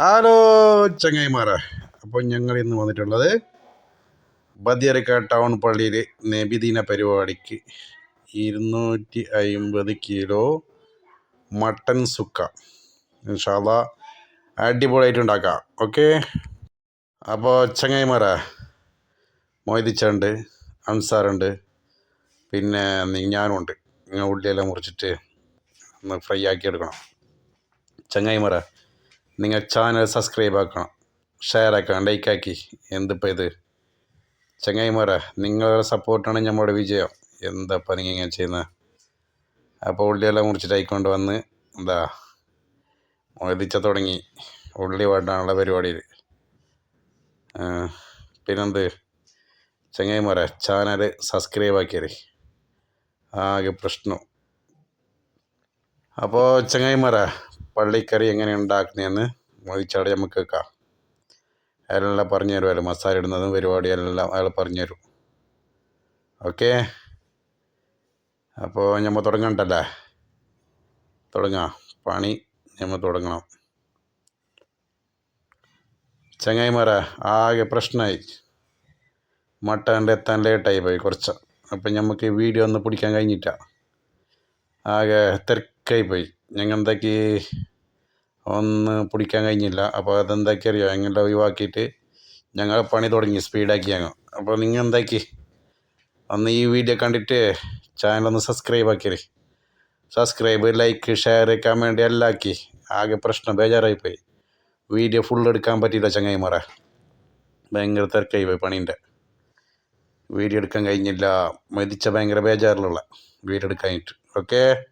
Hello ചങ്ങായിമാരെ. അപ്പോൾ ഞങ്ങൾ ഇന്ന് വന്നിട്ടുള്ളത് ബദിയരക്ക ടൗൺ പള്ളിയിൽ നബിദിന പരിപാടിക്ക് ഇരുന്നൂറ്റി അയിമ്പത് കിലോ മട്ടൻ സുക്ക. ഇൻഷാല്ല അടിപൊളിയായിട്ട് ഉണ്ടാക്കാം ഓക്കെ? അപ്പോൾ ചങ്ങായിമാരെ മൊയ്തിച്ചുണ്ട് അൻസാറുണ്ട് പിന്നെ നിങ്ങാനുണ്ട് ഉള്ളിയെല്ലാം മുറിച്ചിട്ട് ഒന്ന് ഫ്രൈ ആക്കി എടുക്കണം ചങ്ങായിമാരെ നിങ്ങൾ ചാനൽ സബ്സ്ക്രൈബ് ആക്കണം. ഷെയർ ആക്കണം. ലൈക്കാക്കി എന്തിപ്പോൾ ഇത്? ചങ്ങായിമാരെ നിങ്ങളുടെ സപ്പോർട്ടാണ് നമ്മുടെ വിജയം. എന്താ നിങ്ങൾ ഇങ്ങനെ ചെയ്യുന്നത് അപ്പോൾ ഉള്ളിയെല്ലാം മുറിച്ചിട്ടായിക്കൊണ്ട് വന്ന് എന്താ മുതിച്ച തുടങ്ങി. ഉള്ളി വാട്ടാനുള്ള പരിപാടിയിൽ പിന്നെന്ത്? ചങ്ങായിമാരെ ചാനൽ സബ്സ്ക്രൈബ് ആക്കിയേ ആകെ പ്രശ്നം. അപ്പോൾ ചങ്ങായിമാരെ പള്ളിക്കറി എങ്ങനെ ഉണ്ടാക്കുന്നതെന്ന് മോദിച്ചാട് നമുക്ക് കേൾക്കാം അയാളെല്ലാം പറഞ്ഞു തരും അയാൾ മസാല ഇടുന്നതും പരിപാടി എല്ലാം അയാൾ പറഞ്ഞു തരും ഓക്കെ? അപ്പോൾ നമ്മൾ തുടങ്ങണ്ടല്ലേ? തുടങ്ങാം. പണി നമ്മൾ തുടങ്ങണം. ചങ്ങായിമാരെ ആകെ പ്രശ്നമായി മട്ടന്റെ എത്താൻ ലേറ്റായി പോയി കുറച്ച്. അപ്പം നമുക്ക് വീഡിയോ ഒന്ന് പിടിക്കാൻ കഴിഞ്ഞിട്ടാണ് ആകെ തിരക്കായി പോയി. ഞങ്ങൾ എന്താക്കി ഒന്ന് പിടിക്കാൻ കഴിഞ്ഞില്ല. അപ്പോൾ അതെന്താക്കി അറിയോ ഞങ്ങളുടെ ഒഴിവാക്കിയിട്ട് ഞങ്ങൾ പണി തുടങ്ങി സ്പീഡാക്കി ഞങ്ങൾ. അപ്പോൾ നിങ്ങൾ എന്താക്കി? ഒന്ന് ഈ വീഡിയോ കണ്ടിട്ട് ചാനൽ ഒന്ന് സബ്സ്ക്രൈബ് ആക്കിയേ. സബ്സ്ക്രൈബ് ലൈക്ക് ഷെയർ കമന്റ് എല്ലാം ആക്കി. ആകെ പ്രശ്നം ബേജാറായിപ്പോയി. വീഡിയോ ഫുൾ എടുക്കാൻ പറ്റിയില്ല ചങ്ങായിമാരെ. ഭയങ്കര തിരക്കായി പോയി പണീന്റെ. വീഡിയോ എടുക്കാൻ കഴിഞ്ഞില്ല. മതിച്ച ഭയങ്കര ബേജാറിലുള്ള വീഡിയോ എടുക്കാനായിട്ട്. ഓക്കേ